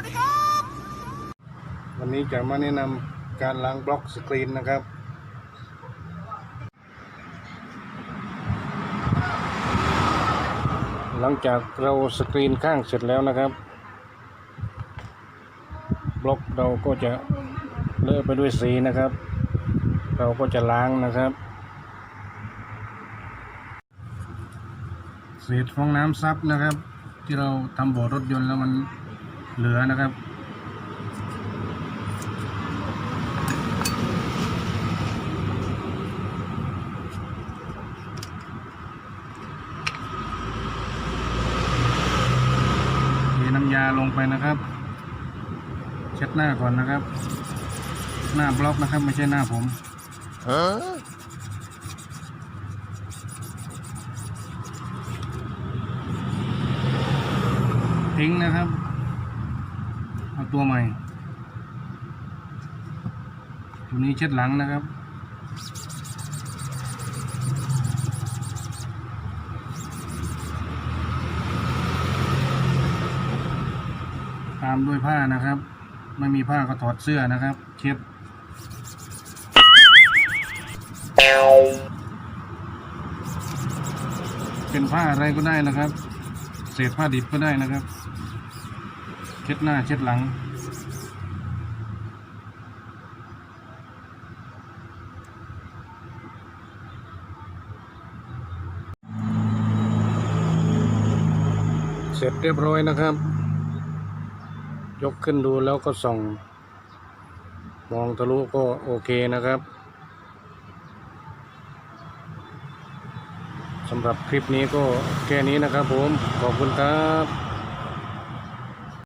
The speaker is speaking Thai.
วัสดีครับ วันนี้จะมาแนะนำการล้างบล็อกสกรีนนะครับ หลังจากเราสกรีนข้างเสร็จแล้วนะครับ บล็อกเราก็จะเลอะไปด้วยสีนะครับ เราก็จะล้างนะครับเศษฟองน้ำซับนะครับ ที่เราทำบ่อรถยนต์แล้วมัน เหลือนะครับ เทน้ำยาลงไปนะครับ เช็ดหน้าก่อนนะครับ หน้าบล็อกนะครับ ไม่ใช่หน้าผมทิ้งนะครับ ตัวใหม่ ตัวนี้เช็ดหลังนะครับตามด้วยผ้านะครับ ไม่มีผ้าก็ถอดเสื้อนะครับ เช็ดเป็นผ้าอะไรก็ได้นะครับ เศษผ้าดิบก็ได้นะครับ ช็ดหน้าเช็ดหลัง เสร็จเรียบร้อยนะครับ ยกขึ้นดูแล้วก็ส่อง มองทะลุก็โอเคนะครับสำหรับคลิปนี้ก็แค่นี้นะครับผม ขอบคุณครับ